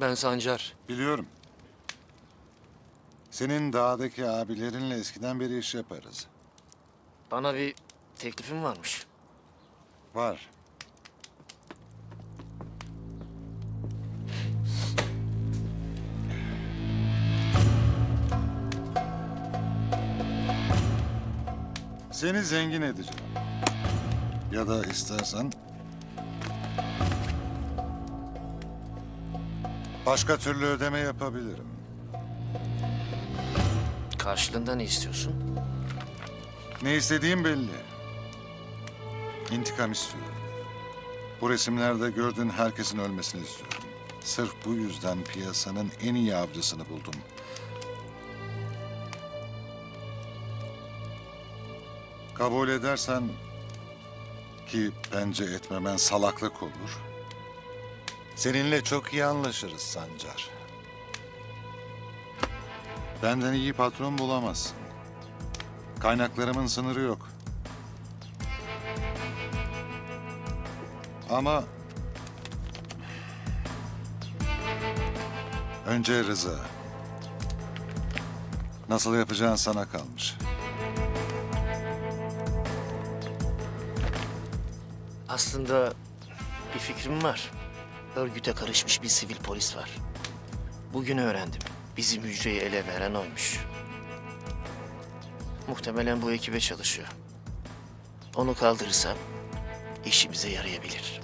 Ben Sancar. Biliyorum. Senin dağdaki abilerinle eskiden beri iş yaparız. Bana bir teklifim varmış. Var. Seni zengin edeceğim. Ya da istersen... Başka türlü ödeme yapabilirim. Karşılığında ne istiyorsun? Ne istediğim belli. İntikam istiyorum. Bu resimlerde gördüğün herkesin ölmesini istiyorum. Sırf bu yüzden piyasanın en iyi avcısını buldum. Kabul edersen ki bence etmemen salaklık olur. Seninle çok iyi anlaşırız Sancar. Benden iyi patron bulamazsın. Kaynaklarımın sınırı yok. Ama önce Rıza. Nasıl yapacağın sana kalmış. Aslında bir fikrim var. Örgüte karışmış bir sivil polis var. Bugün öğrendim. Bizim hücreyi ele veren oymuş. Muhtemelen bu ekibe çalışıyor. Onu kaldırırsam işimize yarayabilir.